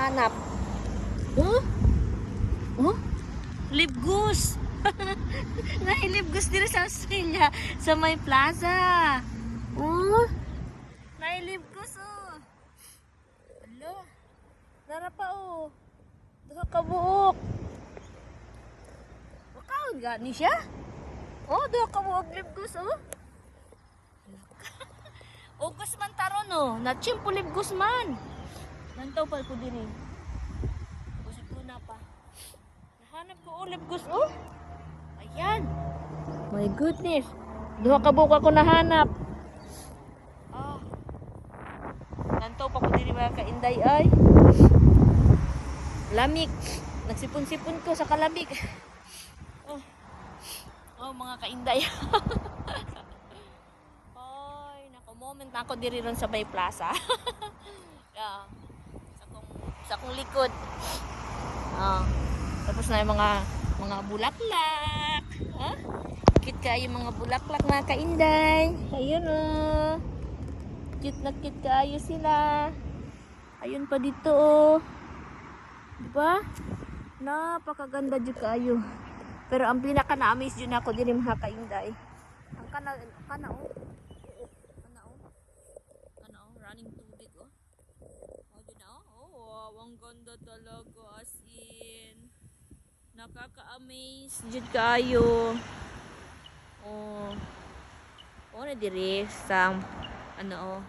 nahanap. Oh? Oh? Live goose dito sa Australia. Sa may plaza. Oh? Goose oh. Alo. Nara pa oh. Duha ka buok. Wakaon gani siya? Oh, duha ka buok live goose oh. O Guzman taron no. Natchimpo live Guzman. Nantaw pa ko din eh. Gusto ko na pa. Nahanap ko olive gus oh. Ayan. My goodness. Duha ka buka ko nahanap. Ah. Nantaw pa ko din mga kainday ay. Lamig. Nagsipon-sipon ko sa kalamig. Oh. Oh, mga kainday. Ay, nako moment na ako diri ron sa Bay Plaza. yeah. Sa kong sa kong likod. Ah. Tapos na yung mga mga bulaklak. Ha? Cute kayo mga bulaklak mga kainday. Ayun oh. Cute na cute kayo sila. Ayun pa dito oh. Diba? Napakaganda dyan kayo. Pero ang pinaka na-amaze dyan ako din mga kainday. Ang kana, kana oh. Kana oh. Kana oh, running tubig oh. Oh, dyan na oh. Oh, wow, ang ganda talaga as in. Nakaka-amaze dyan kayo. Oh. Oh, na diri sa ano oh.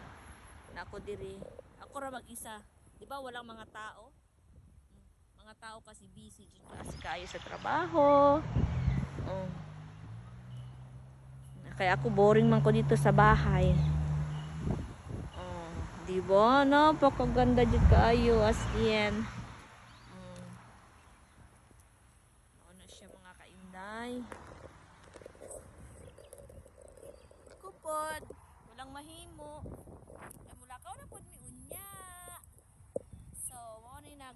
Nako diri. Ako ra mag-isa. 'Di ba walang mga tao? Mga tao kasi busy dyan kasi kayo sa trabaho. Oh. Kaya ako boring man ko dito sa bahay. Oh, di ba? Napakaganda dyan kayo as in. Oh. Ano siya mga kainday. Kupod. Walang mahimo. Ay mula ka na pod mi unya. So, mo ni nag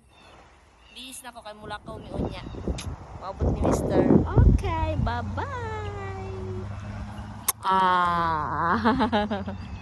Bis na ko kay mula ka mi unya. Maabot ni Mr. Okay, bye-bye. Ah.